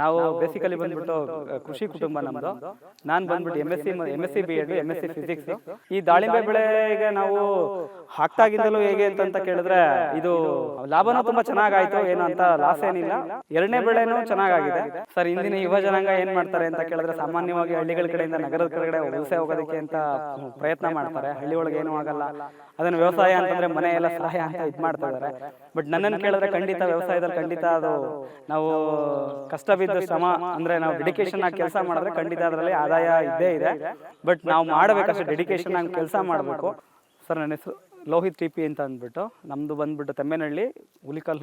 ನಾವು ಬೇಸಿಕಲಿ ಬಂದ್ಬಿಟ್ಟು ಕೃಷಿ ಕುಟುಂಬ ನಮ್ಮದು ನಾನು ಬಂದ್ಬಿಟ್ಟು M S C M S C B Ed M S C physics ಈ ದಾಳಿಂಬೆ ಬೆಳೆಗೆ ನಾವು ಹಾಕ್ತಾಗಿದ್ದಲು ಹೇಗೆ ಅಂತ ಕೇಳಿದ್ರೆ ಇದು ಲಾಭನೂ ತುಂಬಾ ಚೆನ್ನಾಗಾಯ್ತು. ಏನು ಅಂತ ಲಾಸ್ ಏನಿಲ್ಲ ಎರಡನೇ ಬೆಳೆನೂ ಚೆನ್ನಾಗಾಗಿದೆ. ಸರ್ ಇಂದಿನ ಯುವ ಜನಾಂಗ ಏನ್ ಮಾಡ್ತಾರೆ ಅಂತ ಕೇಳಿದ್ರೆ ಸಾಮಾನ್ಯವಾಗಿ ಹಳ್ಳಿಗಳ ಕಡೆಯಿಂದ ನಗರದ ಕಡೆ ವ್ಯವಸಾಯ ಹೋಗೋದಕ್ಕೆ ಅಂತ ಪ್ರಯತ್ನ ಮಾಡ್ತಾರೆ. ಹಳ್ಳಿ ಒಳಗೆ ಏನೂ ಆಗಲ್ಲ. ಅದನ್ನ ವ್ಯವಸಾಯ ಅಂತಂದ್ರೆ ಮನೆ ಎಲ್ಲ ಸಹಾಯ ಅಂತ ಇದ್ ಮಾಡ್ತಾ ಇದ್ದಾರೆ ಬಟ್ ನನ್ನನ್ನು ಕೇಳಿದ್ರೆ ಖಂಡಿತ ವ್ಯವಸಾಯದಲ್ಲಿ ಖಂಡಿತ ಅದು ನಾವು ಕಷ್ಟ ಬಿದ್ದ ಶ್ರಮ ಅಂದ್ರೆ ನಾವು ಡೆಡಿಕೇಶನ್ ಆಗಿ ಕೆಲಸ ಮಾಡಿದ್ರೆ ಖಂಡಿತ ಅದರಲ್ಲಿ ಆದಾಯ ಇದ್ದೇ ಇದೆ. ಬಟ್ ನಾವು ಮಾಡಬೇಕಷ್ಟು ಡೆಡಿಕೇಶನ್ ಆಗಿ ಕೆಲಸ ಮಾಡಬೇಕು. ಸರ್ ನನ್ನ ಹೆಸರು ಲೋಹಿತ್ ಟಿ ಪಿ ಅಂತ ಅಂದ್ಬಿಟ್ಟು ನಮ್ಮದು ಬಂದ್ಬಿಟ್ಟು ತೆಮ್ಮೆನಹಳ್ಳಿ ಹುಲಿಕಲ್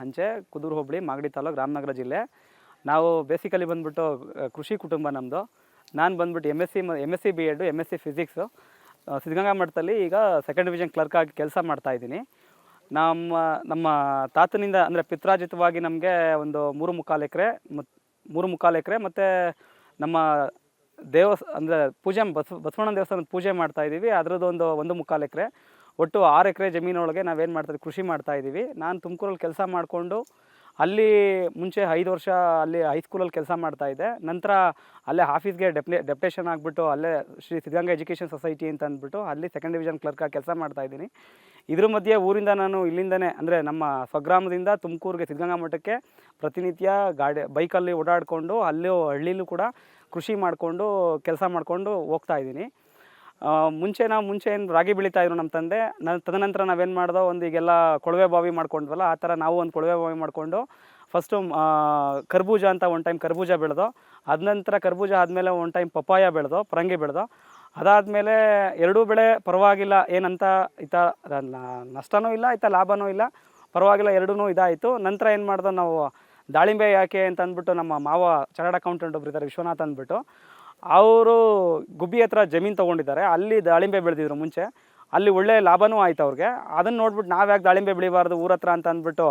ಹಂಚೆ ಕುದೂರು ಹೋಬಳಿ ಮಾಗಡಿ ತಾಲೂಕು ರಾಮನಗರ ಜಿಲ್ಲೆ. ನಾವು ಬೇಸಿಕಲಿ ಬಂದ್ಬಿಟ್ಟು ಕೃಷಿ ಕುಟುಂಬ ನಮ್ಮದು ನಾನು ಬಂದ್ಬಿಟ್ಟು M S C M S C B Ed M S C physics Siddaganga ಮಠದಲ್ಲಿ ಈಗ ಸೆಕೆಂಡ್ ಡಿವಿಷನ್ ಕ್ಲರ್ಕ್ ಆಗಿ ಕೆಲಸ ಮಾಡ್ತಾ ಇದ್ದೀನಿ. ನಮ್ಮ ನಮ್ಮ ತಾತನಿಂದ ಅಂದರೆ ಪಿತ್ರಾಜಿತವಾಗಿ ನಮಗೆ ಒಂದು ಮೂರು ಮುಕ್ಕಾಲು ಎಕರೆ ಮತ್ತು ಮೂರು ಮುಕ್ಕಾಲು ಎಕರೆ ಮತ್ತು ನಮ್ಮ ದೇವಸ್, ಅಂದರೆ ಪೂಜೆ, ಬಸವ, ಬಸವಣ್ಣನ ದೇವಸ್ಥಾನದ ಪೂಜೆ ಮಾಡ್ತಾ ಇದ್ದೀವಿ. ಅದರದ್ದು ಒಂದು ಒಂದು ಮುಕ್ಕಾಲು ಎಕರೆ. ಒಟ್ಟು ಆರು ಎಕರೆ ಜಮೀನೊಳಗೆ ನಾವೇನು ಮಾಡ್ತೀವಿ ಕೃಷಿ ಮಾಡ್ತಾ ಇದ್ದೀವಿ. ನಾನು ತುಮಕೂರಲ್ಲಿ ಕೆಲಸ ಮಾಡಿಕೊಂಡು ಅಲ್ಲಿ ಮುಂಚೆ ಐದು ವರ್ಷ ಅಲ್ಲಿ ಹೈಸ್ಕೂಲಲ್ಲಿ ಕೆಲಸ ಮಾಡ್ತಾ ಇದ್ದೆ. ನಂತರ ಅಲ್ಲೇ ಆಫೀಸ್ಗೆ ಡೆಪ್ಲೇ ಡೆಪ್ಟೇಷನ್ ಆಗಿಬಿಟ್ಟು ಅಲ್ಲೇ ಶ್ರೀ ಸಿದ್ಧಗಂಗಾ ಎಜುಕೇಷನ್ ಸೊಸೈಟಿ ಅಂತ ಅಂದ್ಬಿಟ್ಟು ಅಲ್ಲಿ ಸೆಕೆಂಡ್ ಡಿವಿಷನ್ ಕ್ಲರ್ಕಾಗಿ ಕೆಲಸ ಮಾಡ್ತಾ ಇದ್ದೀನಿ. ಇದ್ರ ಮಧ್ಯೆ ಊರಿಂದ ನಾನು ಇಲ್ಲಿಂದನೇ ಅಂದರೆ ನಮ್ಮ ಸ್ವಗ್ರಾಮದಿಂದ ತುಮಕೂರಿಗೆ ಸಿದ್ಧಗಂಗಾ ಮಠಕ್ಕೆ ಪ್ರತಿನಿತ್ಯ ಗಾಡಿ, ಬೈಕಲ್ಲಿ ಓಡಾಡಿಕೊಂಡು ಅಲ್ಲೂ ಹಳ್ಳಿಲೂ ಕೂಡ ಕೃಷಿ ಮಾಡಿಕೊಂಡು, ಕೆಲಸ ಮಾಡಿಕೊಂಡು ಹೋಗ್ತಾ ಇದ್ದೀನಿ. ಮುಂಚೆ ನಾವು ಮುಂಚೆ ಏನು ರಾಗಿ ಬೆಳೀತಾ ಇದ್ರು ನಮ್ಮ ತಂದೆ. ನನ್ನ ತದನಂತರ ನಾವೇನು ಮಾಡ್ದೋ ಒಂದು ಈಗೆಲ್ಲ ಕೊಳವೆ ಬಾವಿ ಮಾಡ್ಕೊಂಡ್ವಲ್ಲ, ಆ ಥರ ನಾವು ಒಂದು ಕೊಳವೆ ಬಾವಿ ಮಾಡಿಕೊಂಡು ಫಸ್ಟು ಕರ್ಬೂಜ ಅಂತ ಒನ್ ಟೈಮ್ ಕರ್ಬೂಜ ಬೆಳೆದೋ, ಅದ ನಂತರ ಕರ್ಬೂಜ ಆದಮೇಲೆ ಒನ್ ಟೈಮ್ ಪಪ್ಪಾಯ ಬೆಳೆದೋ, ಪರಂಗಿ ಬೆಳೆದೋ ಅದಾದಮೇಲೆ ಎರಡೂ ಬೆಳೆ ಪರವಾಗಿಲ್ಲ, ಏನಂತ ಈತ ನಷ್ಟವೂ ಇಲ್ಲ ಈತ ಲಾಭನೂ ಇಲ್ಲ, ಪರವಾಗಿಲ್ಲ ಎರಡೂ ಇದಾಯಿತು. ನಂತರ ಏನು ಮಾಡ್ದೋ, ನಾವು ದಾಳಿಂಬೆ ಯಾಕೆ ಅಂತ ಅಂದ್ಬಿಟ್ಟು ನಮ್ಮ ಮಾವ ಚಾರ್ಟರ್ಡ್ ಅಕೌಂಟೆಂಟ್ ಒಬ್ಬರಿದ್ದಾರೆ ವಿಶ್ವನಾಥ್ ಅಂದ್ಬಿಟ್ಟು. ಅವರು ಗುಬ್ಬಿ ಹತ್ರ ಜಮೀನು ತೊಗೊಂಡಿದ್ದಾರೆ, ಅಲ್ಲಿ ದಾಳಿಂಬೆ ಬೆಳೆದಿದ್ರು ಮುಂಚೆ. ಅಲ್ಲಿ ಒಳ್ಳೆ ಲಾಭನೂ ಆಯ್ತು ಅವ್ರಿಗೆ. ಅದನ್ನು ನೋಡ್ಬಿಟ್ಟು ನಾವು ಯಾಕೆ ದಾಳಿಂಬೆ ಬೆಳಿಬಾರ್ದು ಊರ ಹತ್ರ ಅಂತ ಅಂದ್ಬಿಟ್ಟು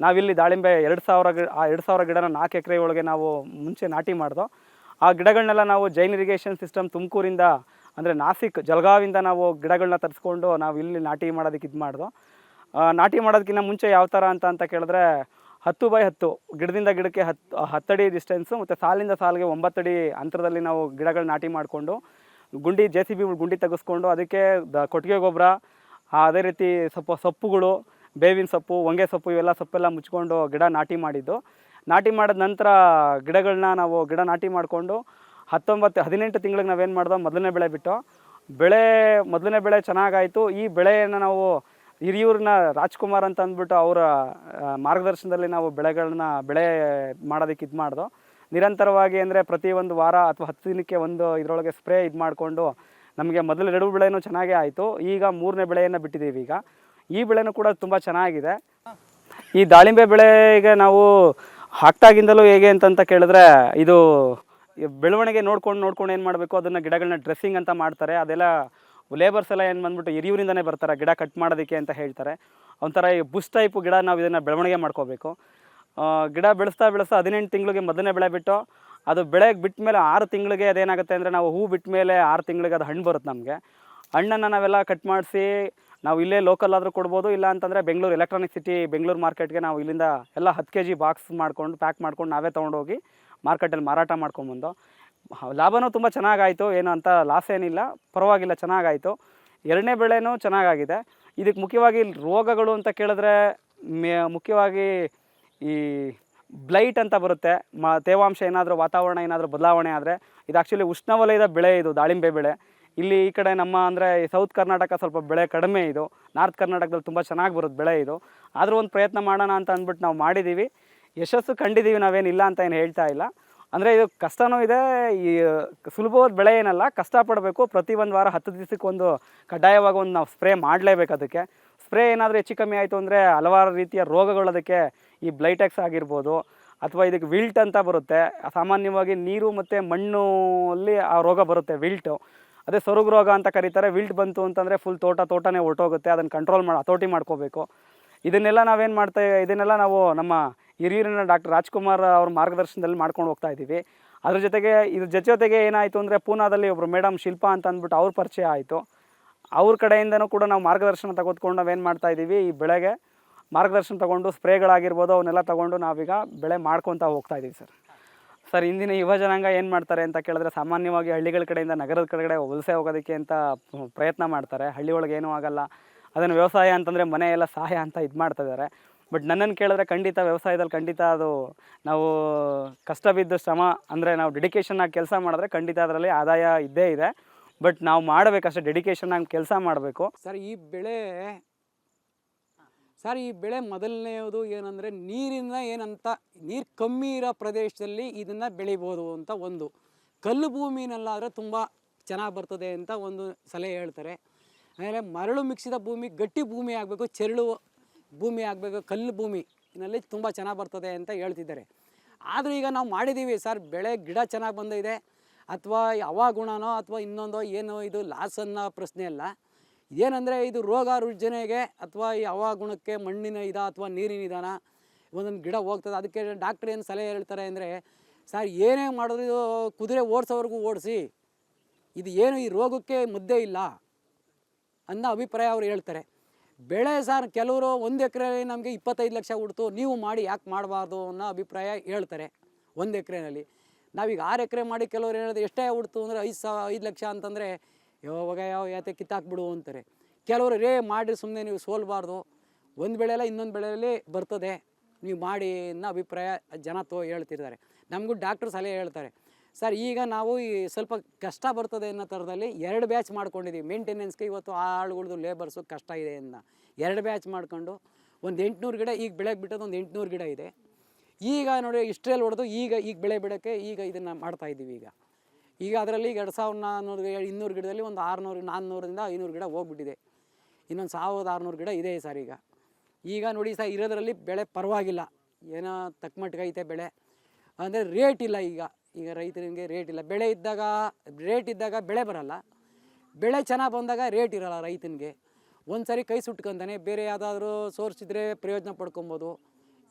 ನಾವಿಲ್ಲಿ ದಾಳಿಂಬೆ ಎರಡು ಸಾವಿರ ಗಿಡ ಆ ಎರಡು ಸಾವಿರ ಗಿಡನ ನಾಲ್ಕು ಎಕರೆ ಒಳಗೆ ನಾವು ಮುಂಚೆ ನಾಟಿ ಮಾಡ್ದೋ. ಆ ಗಿಡಗಳನ್ನೆಲ್ಲ ನಾವು ಜೈನ್ ಇರಿಗೇಷನ್ ಸಿಸ್ಟಮ್ ತುಮಕೂರಿಂದ ಅಂದರೆ ನಾಸಿಕ್ ಜಲಗಾವಿಂದ ನಾವು ಗಿಡಗಳನ್ನ ತರಿಸ್ಕೊಂಡು ನಾವು ಇಲ್ಲಿ ನಾಟಿ ಮಾಡೋದಕ್ಕೆ ಇದು ಮಾಡ್ದೋ. ನಾಟಿ ಮಾಡೋದಕ್ಕಿಂತ ಮುಂಚೆ ಯಾವ ಥರ ಅಂತ ಅಂತ ಕೇಳಿದ್ರೆ ಹತ್ತು ಬೈ ಹತ್ತು, ಗಿಡದಿಂದ ಗಿಡಕ್ಕೆ ಹತ್ತು ಹತ್ತಡಿ ಡಿಸ್ಟೆನ್ಸು ಮತ್ತು ಸಾಲಿಂದ ಸಾಲಿಗೆ ಒಂಬತ್ತಡಿ ಅಂತರದಲ್ಲಿ ನಾವು ಗಿಡಗಳು ನಾಟಿ ಮಾಡಿಕೊಂಡು, ಗುಂಡಿ ಜೆ ಸಿ ಬಿ ಗುಂಡಿ ತೆಗೆಸ್ಕೊಂಡು ಅದಕ್ಕೆ ದ, ಕೊಟ್ಟಿಗೆ ಗೊಬ್ಬರ ಅದೇ ರೀತಿ ಸೊಪ್ಪು, ಸೊಪ್ಪುಗಳು, ಬೇವಿನ ಸೊಪ್ಪು, ಹೊಂಗೆ ಸೊಪ್ಪು ಇವೆಲ್ಲ ಸೊಪ್ಪೆಲ್ಲ ಮುಚ್ಕೊಂಡು ಗಿಡ ನಾಟಿ ಮಾಡಿದ್ದು. ನಾಟಿ ಮಾಡಿದ ನಂತರ ಗಿಡಗಳನ್ನ ನಾವು ಗಿಡ ನಾಟಿ ಮಾಡಿಕೊಂಡು ಹತ್ತೊಂಬತ್ತು, ಹದಿನೆಂಟು ತಿಂಗಳಿಗೆ ನಾವೇನು ಮಾಡ್ದೋ ಮೊದಲನೇ ಬೆಳೆ ಬಿಟ್ಟು, ಬೆಳೆ, ಮೊದಲನೇ ಬೆಳೆ ಚೆನ್ನಾಗಾಯಿತು. ಈ ಬೆಳೆಯನ್ನು ನಾವು ಹಿರಿಯೂರಿನ ರಾಜ್ಕುಮಾರ್ ಅಂತ ಅಂದ್ಬಿಟ್ಟು ಅವರ ಮಾರ್ಗದರ್ಶನದಲ್ಲಿ ನಾವು ಬೆಳೆಗಳನ್ನ, ಬೆಳೆ ಮಾಡೋದಕ್ಕೆ ಇದು ಮಾಡ್ದು. ನಿರಂತರವಾಗಿ ಅಂದರೆ ಪ್ರತಿ ಒಂದು ವಾರ ಅಥವಾ ಹತ್ತು ದಿನಕ್ಕೆ ಒಂದು ಇದರೊಳಗೆ ಸ್ಪ್ರೇ ಇದು ಮಾಡಿಕೊಂಡು ನಮಗೆ ಮೊದಲು ಎರಡು ಬೆಳೆನೂ ಚೆನ್ನಾಗೇ ಆಯಿತು. ಈಗ ಮೂರನೇ ಬೆಳೆಯನ್ನು ಬಿಟ್ಟಿದ್ದೀವಿ ಈಗ. ಈ ಬೆಳೆನೂ ಕೂಡ ತುಂಬ ಚೆನ್ನಾಗಿದೆ. ಈ ದಾಳಿಂಬೆ ಬೆಳೆಗೆ ನಾವು ಹಾಕ್ತಾಗಿಂದಲೂ ಹೇಗೆ ಅಂತಂತ ಕೇಳಿದ್ರೆ ಇದು ಬೆಳವಣಿಗೆ ನೋಡ್ಕೊಂಡು ನೋಡ್ಕೊಂಡು ಏನು ಮಾಡಬೇಕು? ಅದನ್ನು ಗಿಡಗಳನ್ನ ಡ್ರೆಸ್ಸಿಂಗ್ ಅಂತ ಮಾಡ್ತಾರೆ. ಅದೆಲ್ಲ ಲೇಬರ್ಸ್ ಎಲ್ಲ ಏನು ಬಂದ್ಬಿಟ್ಟು ಹಿರಿಯೂರಿಂದನೇ ಬರ್ತಾರೆ. ಗಿಡ ಕಟ್ ಮಾಡೋದಕ್ಕೆ ಅಂತ ಹೇಳ್ತಾರೆ. ಒಂಥರ ಈ ಬುಷ್ ಟೈಪ್ ಗಿಡ ನಾವು ಇದನ್ನು ಬೆಳವಣಿಗೆ ಮಾಡ್ಕೋಬೇಕು. ಗಿಡ ಬೆಳೆಸ್ತಾ ಬೆಳೆಸ್ತಾ ಹದಿನೆಂಟು ತಿಂಗಳಿಗೆ ಮೊದಲನೇ ಬೆಳೆ ಬಿಟ್ಟು ಅದು ಬೆಳೆಗೆ ಬಿಟ್ಟ ಮೇಲೆ ಆರು ತಿಂಗಳಿಗೆ ಅದೇನಾಗುತ್ತೆ ಅಂದರೆ ನಾವು ಹೂ ಬಿಟ್ಟ ಮೇಲೆ ಆರು ತಿಂಗಳಿಗೆ ಅದು ಹಣ್ಣು ಬರುತ್ತೆ ನಮಗೆ. ಹಣ್ಣನ್ನು ನಾವೆಲ್ಲ ಕಟ್ ಮಾಡಿಸಿ ನಾವು ಇಲ್ಲೇ ಲೋಕಲ್ ಆದರೂ ಕೊಡ್ಬೋದು. ಇಲ್ಲ ಅಂತಂದರೆ ಬೆಂಗಳೂರು ಎಲೆಕ್ಟ್ರಾನಿಕ್ ಸಿಟಿ ಬೆಂಗಳೂರು ಮಾರ್ಕೆಟ್ಗೆ ನಾವು ಇಲ್ಲಿಂದ ಎಲ್ಲ ಹತ್ತು ಕೆ ಜಿ ಬಾಕ್ಸ್ ಮಾಡ್ಕೊಂಡು ಪ್ಯಾಕ್ ಮಾಡ್ಕೊಂಡು ನಾವೇ ತೊಗೊಂಡೋಗಿ ಮಾರ್ಕೆಟಲ್ಲಿ ಮಾರಾಟ ಮಾಡ್ಕೊಂಬಂದು ಲಾಭನೂ ತುಂಬ ಚೆನ್ನಾಗಾಯಿತು, ಏನು ಅಂತ ಲಾಸ್ ಏನಿಲ್ಲ, ಪರವಾಗಿಲ್ಲ, ಚೆನ್ನಾಗಾಯಿತು. ಎರಡನೇ ಬೆಳೆನೂ ಚೆನ್ನಾಗಾಗಿದೆ. ಇದಕ್ಕೆ ಮುಖ್ಯವಾಗಿ ರೋಗಗಳು ಅಂತ ಕೇಳಿದ್ರೆ ಮೇ, ಮುಖ್ಯವಾಗಿ ಈ ಬ್ಲೈಟ್ ಅಂತ ಬರುತ್ತೆ. ಮ, ತೇವಾಂಶ ಏನಾದರೂ, ವಾತಾವರಣ ಏನಾದರೂ ಬದಲಾವಣೆ ಆದರೆ, ಇದು ಆ್ಯಕ್ಚುಲಿ ಉಷ್ಣವಲಯದ ಬೆಳೆ ಇದು, ದಾಳಿಂಬೆ ಬೆಳೆ. ಇಲ್ಲಿ ಈ ಕಡೆ ನಮ್ಮ ಅಂದರೆ ಸೌತ್ ಕರ್ನಾಟಕ ಸ್ವಲ್ಪ ಬೆಳೆ ಕಡಿಮೆ ಇದು. ನಾರ್ತ್ ಕರ್ನಾಟಕದಲ್ಲಿ ತುಂಬ ಚೆನ್ನಾಗಿ ಬರುತ್ತೆ ಬೆಳೆ ಇದು. ಆದರೂ ಒಂದು ಪ್ರಯತ್ನ ಮಾಡೋಣ ಅಂತ ಅಂದ್ಬಿಟ್ಟು ನಾವು ಮಾಡಿದ್ದೀವಿ ಯಶಸ್ಸು ಕಂಡಿದ್ದೀವಿ ನಾವೇನಿಲ್ಲ ಅಂತ ಏನು ಹೇಳ್ತಾ ಇಲ್ಲ. ಅಂದರೆ ಇದು ಕಷ್ಟನೂ ಇದೆ, ಈ ಸುಲಭವಾದ ಬೆಳೆ ಏನಲ್ಲ, ಕಷ್ಟಪಡಬೇಕು. ಪ್ರತಿ ಒಂದು ವಾರ ಹತ್ತು ದಿವಸಕ್ಕೊಂದು ಕಡ್ಡಾಯವಾಗಿ ಒಂದು ನಾವು ಸ್ಪ್ರೇ ಮಾಡಲೇಬೇಕು ಅದಕ್ಕೆ. ಸ್ಪ್ರೇ ಏನಾದರೂ ಹೆಚ್ಚು ಕಮ್ಮಿ ಆಯಿತು ಅಂದರೆ ಹಲವಾರು ರೀತಿಯ ರೋಗಗಳು ಅದಕ್ಕೆ ಈ ಬ್ಲೈಟೆಕ್ಸ್ ಆಗಿರ್ಬೋದು, ಅಥವಾ ಇದಕ್ಕೆ ವಿಲ್ಟ್ ಅಂತ ಬರುತ್ತೆ. ಸಾಮಾನ್ಯವಾಗಿ ನೀರು ಮತ್ತು ಮಣ್ಣು ಅಲ್ಲಿ ಆ ರೋಗ ಬರುತ್ತೆ ವಿಲ್ಟು. ಅದೇ ಸೊರಗು ರೋಗ ಅಂತ ಕರೀತಾರೆ. ವಿಲ್ಟ್ ಬಂತು ಅಂತಂದರೆ ಫುಲ್ ತೋಟ ತೋಟನೇ ಹೊರಟೋಗುತ್ತೆ. ಅದನ್ನು ಕಂಟ್ರೋಲ್ ಮಾಡಿ ಹತೋಟಿ ಮಾಡ್ಕೋಬೇಕು. ಇದನ್ನೆಲ್ಲ ನಾವೇನು ಮಾಡ್ತಾ ಇದನ್ನೆಲ್ಲ ನಾವು ನಮ್ಮ ಹಿರಿಯೂರಿನ ಡಾಕ್ಟರ್ ರಾಜ್ಕುಮಾರ್ ಅವ್ರ ಮಾರ್ಗದರ್ಶನದಲ್ಲಿ ಮಾಡ್ಕೊಂಡು ಹೋಗ್ತಾ ಇದ್ದೀವಿ. ಅದ್ರ ಜೊತೆಗೆ ಇದ್ರ ಜೊತೆ ಜೊತೆಗೆ ಏನಾಯಿತು ಅಂದರೆ ಪೂನಾದಲ್ಲಿ ಒಬ್ಬರು ಮೇಡಮ್ ಶಿಲ್ಪಾ ಅಂತ ಅಂದ್ಬಿಟ್ಟು ಅವ್ರ ಪರಿಚಯ ಆಯಿತು. ಅವ್ರ ಕಡೆಯಿಂದನೂ ಕೂಡ ನಾವು ಮಾರ್ಗದರ್ಶನ ತೆಗೆದುಕೊಂಡು ನಾವೇನು ಮಾಡ್ತಾ ಇದ್ದೀವಿ, ಈ ಬೆಳೆಗೆ ಮಾರ್ಗದರ್ಶನ ತಗೊಂಡು ಸ್ಪ್ರೇಗಳಾಗಿರ್ಬೋದು ಅವನ್ನೆಲ್ಲ ತಗೊಂಡು ನಾವೀಗ ಬೆಳೆ ಮಾಡ್ಕೊತಾ ಹೋಗ್ತಾ ಇದ್ದೀವಿ ಸರ್. ಸರ್, ಇಂದಿನ ಯುವ ಜನಾಂಗ ಏನು ಮಾಡ್ತಾರೆ ಅಂತ ಕೇಳಿದ್ರೆ ಸಾಮಾನ್ಯವಾಗಿ ಹಳ್ಳಿಗಳ ಕಡೆಯಿಂದ ನಗರದ ಕಡೆಗಡೆ ವಲಸೆ ಹೋಗೋದಕ್ಕೆ ಅಂತ ಪ್ರಯತ್ನ ಮಾಡ್ತಾರೆ. ಹಳ್ಳಿ ಒಳಗೆ ಏನೂ ಆಗಲ್ಲ. ಅದನ್ನು ವ್ಯವಸಾಯ ಅಂತಂದರೆ ಮನೆ ಎಲ್ಲ ಸಹಾಯ ಅಂತ ಇದು ಮಾಡ್ತಾ ಇದ್ದಾರೆ. ಬಟ್ ನನ್ನನ್ನು ಕೇಳಿದ್ರೆ ಖಂಡಿತ ವ್ಯವಸಾಯದಲ್ಲಿ ಖಂಡಿತ ಅದು ನಾವು ಕಷ್ಟ ಬಿದ್ದು ಶ್ರಮ ಅಂದರೆ ನಾವು ಡೆಡಿಕೇಶನ್ ಆಗಿ ಕೆಲಸ ಮಾಡಿದ್ರೆ ಖಂಡಿತ ಅದರಲ್ಲಿ ಆದಾಯ ಇದ್ದೇ ಇದೆ. ಬಟ್ ನಾವು ಮಾಡಬೇಕಷ್ಟೇ ಡೆಡಿಕೇಶನ್ ಆಗಿ ಕೆಲಸ ಮಾಡಬೇಕು. ಸರ್, ಈ ಬೆಳೆ, ಸರ್, ಈ ಬೆಳೆ ಮೊದಲನೆಯದು ಏನಂದರೆ ನೀರಿನ ಏನಂತ, ನೀರು ಕಮ್ಮಿ ಇರೋ ಪ್ರದೇಶದಲ್ಲಿ ಇದನ್ನು ಬೆಳಿಬೋದು ಅಂತ ಒಂದು. ಕಲ್ಲು ಭೂಮಿನಲ್ಲಾದರೆ ತುಂಬ ಚೆನ್ನಾಗಿ ಬರ್ತದೆ ಅಂತ ಒಂದು ಸಲಹೆ ಹೇಳ್ತಾರೆ. ಆಮೇಲೆ ಮರಳು ಮಿಕ್ಸಿದ ಭೂಮಿ ಗಟ್ಟಿ ಭೂಮಿ ಆಗಬೇಕು, ಚೆರಳು ಭೂಮಿ ಆಗಬೇಕು, ಕಲ್ಲು ಭೂಮಿನಲ್ಲಿ ತುಂಬ ಚೆನ್ನಾಗಿ ಬರ್ತದೆ ಅಂತ ಹೇಳ್ತಿದ್ದಾರೆ. ಆದರೂ ಈಗ ನಾವು ಮಾಡಿದ್ದೀವಿ ಸರ್, ಬೆಳೆ ಗಿಡ ಚೆನ್ನಾಗಿ ಬಂದಿದೆ. ಅಥವಾ ಹವಾಗುಣನೋ ಅಥವಾ ಇನ್ನೊಂದೋ ಏನೋ ಇದು ಲಾಸ್ ಅನ್ನೋ ಪ್ರಶ್ನೆ ಅಲ್ಲ. ಏನಂದರೆ ಇದು ರೋಗ ರುಜಿನೆಗೆ ಅಥವಾ ಈ ಗುಣಕ್ಕೆ ಮಣ್ಣಿನ ಇದ ಅಥವಾ ನೀರಿನ ಇದಾನ, ಒಂದೊಂದು ಗಿಡ ಹೋಗ್ತದೆ. ಅದಕ್ಕೆ ಡಾಕ್ಟ್ರ್ ಏನು ಸಲಹೆ ಹೇಳ್ತಾರೆ ಅಂದರೆ, ಸರ್, ಏನೇ ಮಾಡಿದ್ರು ಇದು ಕುದುರೆ ಓಡಿಸೋವರೆಗೂ ಓಡಿಸಿ, ಇದು ಏನು ಈ ರೋಗಕ್ಕೆ ಮುದ್ದೆ ಇಲ್ಲ ಅನ್ನೋ ಅಭಿಪ್ರಾಯ ಅವ್ರು ಹೇಳ್ತಾರೆ. ಬೆಳೆ ಸರ್ ಕೆಲವರು ಒಂದು ಎಕರೆ ನಮಗೆ ಇಪ್ಪತ್ತೈದು ಲಕ್ಷ ಹುಡ್ತು ನೀವು ಮಾಡಿ ಯಾಕೆ ಮಾಡಬಾರ್ದು ಅನ್ನೋ ಅಭಿಪ್ರಾಯ ಹೇಳ್ತಾರೆ ಒಂದು ಎಕರೆನಲ್ಲಿ. ನಾವೀಗ ಆರು ಎಕರೆ ಮಾಡಿ ಕೆಲವರು ಹೇಳಿದ್ರೆ ಎಷ್ಟೇ ಹುಡ್ತು ಅಂದರೆ ಐದು ಸಾವಿರ ಐದು ಲಕ್ಷ ಅಂತಂದರೆ ಯಾವಾಗ ಯಾವ ಯಾತೆ ಕಿತ್ತಾಕ್ಬಿಡು ಅಂತಾರೆ. ಕೆಲವರು ರೇ ಮಾಡಿ ಸುಮ್ಮನೆ ನೀವು ಸೋಲ್ಬಾರ್ದು, ಒಂದು ಬೆಳೆಯೆಲ್ಲ ಇನ್ನೊಂದು ಬೆಳೆಯಲ್ಲಿ ಬರ್ತದೆ, ನೀವು ಮಾಡಿ ಅನ್ನೋ ಅಭಿಪ್ರಾಯ ಜನ ತೋ ಹೇಳ್ತಿರ್ತಾರೆ. ನಮಗೂ ಡಾಕ್ಟ್ರು ಸಲಹೆ ಹೇಳ್ತಾರೆ ಸರ್, ಈಗ ನಾವು ಈ ಸ್ವಲ್ಪ ಕಷ್ಟ ಬರ್ತದೆ ಅನ್ನೋ ಥರದಲ್ಲಿ ಎರಡು ಬ್ಯಾಚ್ ಮಾಡ್ಕೊಂಡಿದ್ದೀವಿ ಮೇಂಟೆನೆನ್ಸ್ಗೆ ಇವತ್ತು ಆಳುಗಳದ್ದು ಲೇಬರ್ಸು ಕಷ್ಟ ಇದೆ ಅಂತ. ಎರಡು ಬ್ಯಾಚ್ ಮಾಡ್ಕೊಂಡು ಒಂದು ಎಂಟುನೂರು ಗಿಡ, ಈಗ ಬೆಳೆಗೆ ಬಿಟ್ಟದ್ದು ಒಂದು ಎಂಟುನೂರು ಗಿಡ ಇದೆ. ಈಗ ನೋಡಿ ಇಷ್ಟರಲ್ಲಿ ಹೊಡೆದು ಈಗ ಈಗ ಬೆಳೆ ಬಿಡೋಕ್ಕೆ ಈಗ ಇದನ್ನು ಮಾಡ್ತಾ ಇದ್ದೀವಿ ಈಗ. ಈಗ ಅದರಲ್ಲಿ ಈಗ ಎರಡು ಸಾವಿರದ ನಾನ್ನೂರು ಇನ್ನೂರು ಗಿಡದಲ್ಲಿ ಒಂದು ಆರುನೂರು ನಾನ್ನೂರಿಂದ ಐನೂರು ಗಿಡ ಹೋಗ್ಬಿಟ್ಟಿದೆ. ಇನ್ನೊಂದು ಸಾವಿರದ ಆರುನೂರು ಗಿಡ ಇದೆ ಸರ್ ಈಗ. ಈಗ ನೋಡಿ ಸರ್, ಇರೋದರಲ್ಲಿ ಬೆಳೆ ಪರವಾಗಿಲ್ಲ. ಏನೋ ತಕ್ಕಮಟ್ಟಿಗೆ ಐತೆ ಬೆಳೆ. ಅಂದರೆ ರೇಟ್ ಇಲ್ಲ ಈಗ. ಈಗ ರೈತರಿಗೆ ರೇಟ್ ಇಲ್ಲ. ಬೆಳೆ ಇದ್ದಾಗ ರೇಟ್ ಇದ್ದಾಗ ಬೆಳೆ ಬರಲ್ಲ. ಬೆಳೆ ಚೆನ್ನಾಗಿ ಬಂದಾಗ ರೇಟ್ ಇರಲ್ಲ ರೈತನಿಗೆ. ಒಂದು ಸರಿ ಕೈ ಸುಟ್ಕೊಂತಾನೆ, ಬೇರೆ ಯಾವುದಾದ್ರೂ ಸೋರ್ಸ್ ಇದ್ದರೆ ಪ್ರಯೋಜನ ಪಡ್ಕೊಬೋದು.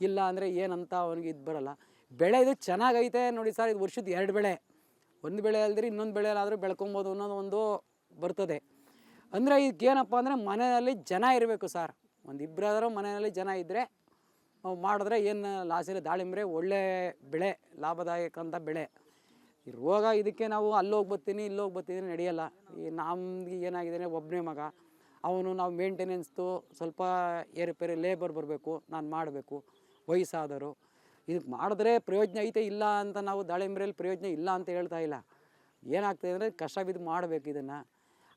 ಇಲ್ಲ ಅಂದರೆ ಏನಂತ ಅವನಿಗೆ ಇದು ಬರಲ್ಲ. ಬೆಳೆ ಇದು ಚೆನ್ನಾಗೈತೆ ನೋಡಿ ಸರ್, ಇದು ವರ್ಷದ ಎರಡು ಬೆಳೆ. ಒಂದು ಬೆಳೆ ಅಲ್ಲದ್ರೆ ಇನ್ನೊಂದು ಬೆಳೆಯಲ್ಲಾದರೂ ಬೆಳ್ಕೊಬೋದು ಅನ್ನೋದು ಒಂದು ಬರ್ತದೆ. ಅಂದರೆ ಇದಕ್ಕೇನಪ್ಪ ಅಂದರೆ ಮನೆಯಲ್ಲಿ ಜನ ಇರಬೇಕು ಸರ್. ಒಂದು ಇಬ್ಬರಾದರೂ ಮನೆಯಲ್ಲಿ ಜನ ಇದ್ದರೆ ಮಾಡಿದ್ರೆ ಏನು ಲಾಸ್ ಇಲ್ಲ. ದಾಳಿಂಬ್ರೆ ಒಳ್ಳೆ ಬೆಳೆ ಲಾಭದಾಯಕ ಅಂತ ಬೆಳೆ. ಈ ರೋಗ ಇದಕ್ಕೆ ನಾವು ಅಲ್ಲೋಗಿ ಬರ್ತೀನಿ ಇಲ್ಲೋಗಿ ಬರ್ತೀನಿ ನಡೆಯಲ್ಲ. ಈ ನಮ್ಗೆ ಏನಾಗಿದೆ ಒಬ್ಬನೇ ಮಗ, ಅವನು ನಾವು ಮೇಂಟೆನೆನ್ಸ್ದು ಸ್ವಲ್ಪ ಏರುಪೇರು ಲೇಬರ್ ಬರಬೇಕು, ನಾನು ಮಾಡಬೇಕು ವಯಸ್ಸಾದರು ಇದಕ್ಕೆ ಮಾಡಿದ್ರೆ ಪ್ರಯೋಜನ ಐತೆ, ಇಲ್ಲ ಅಂತ ನಾವು ದಾಳಿಂಬ್ರೆಯಲ್ಲಿ ಪ್ರಯೋಜನ ಇಲ್ಲ ಅಂತ ಹೇಳ್ತಾ ಇಲ್ಲ. ಏನಾಗ್ತದೆ ಅಂದರೆ ಕಷ್ಟ ಬಿದ್ದು ಮಾಡಬೇಕು ಇದನ್ನು.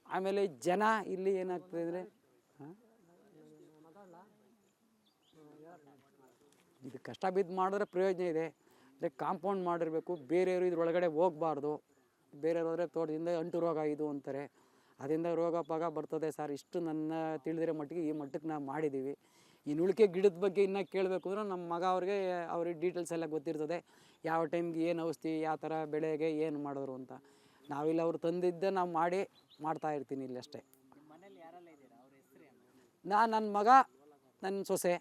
ಆಮೇಲೆ ಜನ ಇಲ್ಲಿ ಏನಾಗ್ತದೆ ಅಂದರೆ ಇದು ಕಷ್ಟ ಬಿದ್ದು ಮಾಡಿದ್ರೆ ಪ್ರಯೋಜನ ಇದೆ. ಅಂದರೆ ಕಾಂಪೌಂಡ್ ಮಾಡಿರಬೇಕು ಬೇರೆಯವರು ಇದ್ರೊಳಗಡೆ ಹೋಗಬಾರ್ದು. ಬೇರೆಯವ್ರು ಹೋದರೆ ತೋಟದಿಂದ ಅಂಟು ರೋಗ ಇದು ಅಂತಾರೆ. ಅದರಿಂದ ರೋಗ ಪಾಗ ಬರ್ತದೆ ಸರ್. ಇಷ್ಟು ನನ್ನ ತಿಳಿದಿರೋ ಮಟ್ಟಿಗೆ ಈ ಮಟ್ಟಕ್ಕೆ ನಾವು ಮಾಡಿದ್ದೀವಿ. ಇನ್ನು ಉಳಿಕೆ ಗಿಡದ ಬಗ್ಗೆ ಇನ್ನೂ ಕೇಳಬೇಕು ಅಂದ್ರೆ ನಮ್ಮ ಮಗ ಅವ್ರಿಗೆ ಅವ್ರಿಗೆ ಡೀಟೇಲ್ಸ್ ಎಲ್ಲ ಗೊತ್ತಿರ್ತದೆ. ಯಾವ ಟೈಮ್ಗೆ ಏನು ಔಷಧಿ ಯಾವ ಥರ ಬೆಳೆಗೆ ಏನು ಮಾಡಿದ್ರು ಅಂತ. ನಾವಿಲ್ಲ ಅವ್ರು ತಂದಿದ್ದೆ ನಾವು ಮಾಡಿ ಮಾಡ್ತಾ ಇರ್ತೀನಿ ಇಲ್ಲಿ ಅಷ್ಟೇ. ನಾನು ನನ್ನ ಮಗ ನನ್ನ ಸೊಸೆ.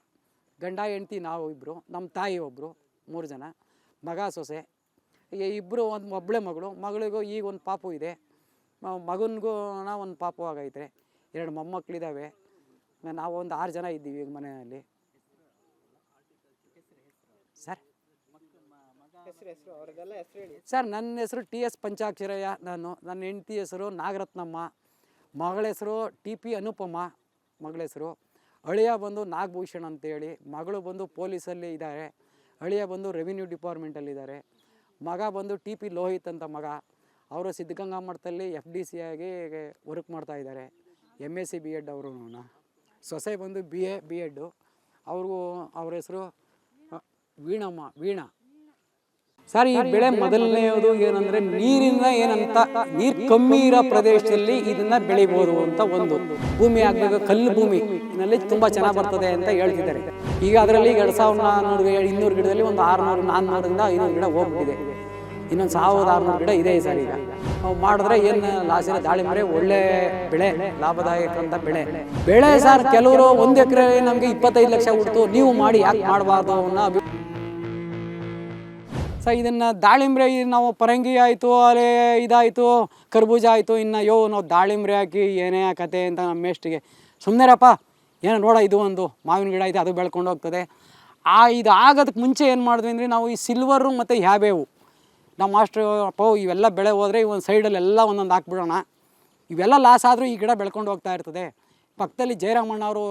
ಗಂಡ, ಹೆಂಡ್ತಿ, ನಾವು ಇಬ್ಬರು ನಮ್ಮ ತಾಯಿ ಒಬ್ಬರು ಮೂರು ಜನ, ಮಗ, ಸೊಸೆ. ಇಬ್ಬರು ಒಂದು ಒಬ್ಬಳೆ ಮಗಳು. ಮಗಳಿಗೂ ಈಗ ಒಂದು ಪಾಪು ಇದೆ. ಮಗನಿಗೂ ಒಂದು ಪಾಪು ಆಗೈತೆ. ಎರಡು ಮೊಮ್ಮಕ್ಕಳಿದ್ದಾವೆ ನಾವು ಒಂದು ಆರು ಜನ ಇದ್ದೀವಿ ಈಗ ಮನೆಯಲ್ಲಿ. ಸರ್? ಸರ್, ನನ್ನ ಹೆಸರು ಟಿ ಎಸ್ ಪಂಚಾಕ್ಷರಯ್ಯ ನಾನು. ನನ್ನ ಹೆಂಡತಿ ಹೆಸರು ನಾಗರತ್ನಮ್ಮ. ಮಗಳ ಹೆಸರು ಟಿ ಪಿ ಅನುಪಮ. ಮಗಳ ಹೆಸರು ಅಳಿಯ ಬಂದು ನಾಗಭೂಷಣ್ ಅಂತೇಳಿ, ಮಗಳು ಬಂದು ಪೊಲೀಸಲ್ಲಿ ಇದ್ದಾರೆ ಅಳಿಯ ಬಂದು ರೆವಿನ್ಯೂ ಡಿಪಾರ್ಟ್ಮೆಂಟಲ್ಲಿದ್ದಾರೆ, ಮಗ ಬಂದು ಟಿ ಪಿ ಲೋಹಿತ್ ಅಂತ ಮಗ, ಅವರು ಸಿದ್ಧಗಂಗಾ ಮಠದಲ್ಲಿ ಎಫ್ ಡಿ ಸಿ ಆಗಿ ವರ್ಕ್ ಮಾಡ್ತಾ ಇದ್ದಾರೆ, M S C B Ed ಅವರು ಸೊಸೆ ಬಂದು ಬಿ ಎ ಬಿ ಎಡ್ಡು ಅವ್ರಿಗೂ, ಅವ್ರ ಹೆಸರು ವೀಣಮ್ಮ, ವೀಣಾ. ಸರ್ ಈ ಬೆಳೆ ಮೊದಲನೆಯದು ಏನಂದ್ರೆ ನೀರಿನ ಏನಂತ ನೀರ್ ಕಮ್ಮಿ ಇರೋ ಪ್ರದೇಶದಲ್ಲಿ ಇದನ್ನ ಬೆಳಿಬಹುದು ಅಂತ ಒಂದು ಭೂಮಿ ಆಗ್ಬೇಕು ಕಲ್ಲು ಭೂಮಿ. ನಲ್ಲಿ ತುಂಬಾ ಚೆನ್ನಾಗಿ ಬರ್ತದೆ ಅಂತ ಹೇಳ್ತಿದ್ದಾರೆ. ಈಗ ಅದರಲ್ಲಿ ಎರಡ್ ಸಾವಿರದ ನಾನ್ನೂರು ಇನ್ನೂರು ಗಿಡದಲ್ಲಿ ಒಂದು ಆರುನೂರು ನಾನ್ನೂರಿಂದ ಐನೂರು ಗಿಡ ಹೋಗ್ಬಿಟ್ಟಿದೆ. ಇನ್ನೊಂದು ಸಾವಿರದ ಆರ್ನೂರು ಗಿಡ ಇದೆ ಸರ್ ಈಗ. ನಾವು ಮಾಡಿದ್ರೆ ಏನು ಲಾಸ್ ಇಲ್ಲ ದಾಳಿಂಬರೆ ಒಳ್ಳೆ ಬೆಳೆ ಲಾಭದಾಯಕ ಅಂತ ಬೆಳೆ. ಬೆಳೆ ಸರ್ ಕೆಲವರು ಒಂದು ಎಕರೆ ನಮಗೆ ಇಪ್ಪತ್ತೈದು ಲಕ್ಷ ಹುಡ್ತು ನೀವು ಮಾಡಿ ಯಾಕೆ ಮಾಡಬಾರ್ದು ಅನ್ನೋ ಸೊ, ಇದನ್ನು ದಾಳಿಂಬ್ರೆ ನಾವು ಪರಂಗಿ ಆಯಿತು ಅಲ್ಲೇ ಇದಾಯಿತು, ಕರ್ಬೂಜ ಆಯಿತು, ಇನ್ನು ಯೋ, ನಾವು ದಾಳಿಂಬ್ರೆ ಹಾಕಿ ಏನೇ ಕತೆ ಅಂತ ನಮ್ಮ ಮೇಷ್ಟಿಗೆ ಸುಮ್ಮನೆರಪ್ಪ ಏನೋ ನೋಡ, ಇದು ಒಂದು ಮಾವಿನ ಗಿಡ ಐತೆ, ಅದು ಬೆಳ್ಕೊಂಡು ಹೋಗ್ತದೆ. ಆ ಇದು ಆಗೋದಕ್ಕೆ ಮುಂಚೆ ಏನು ಮಾಡಿದ್ವಿ ಅಂದರೆ, ನಾವು ಈ ಸಿಲ್ವರು ಮತ್ತು ಹ್ಯಾಬೇವು ನಮ್ಮ ಮಾಸ್ಟ್ರು, ಅಪ್ಪ, ಇವೆಲ್ಲ ಬೆಳೆ ಹೋದರೆ ಒಂದು ಸೈಡಲ್ಲಿ ಎಲ್ಲ ಒಂದೊಂದು ಹಾಕ್ಬಿಡೋಣ. ಇವೆಲ್ಲ ಲಾಸ್ ಆದರೂ ಈ ಗಿಡ ಬೆಳ್ಕೊಂಡು ಹೋಗ್ತಾ ಇರ್ತದೆ. ಪಕ್ಕದಲ್ಲಿ ಜಯರಾಮಣ್ಣ ಅವರು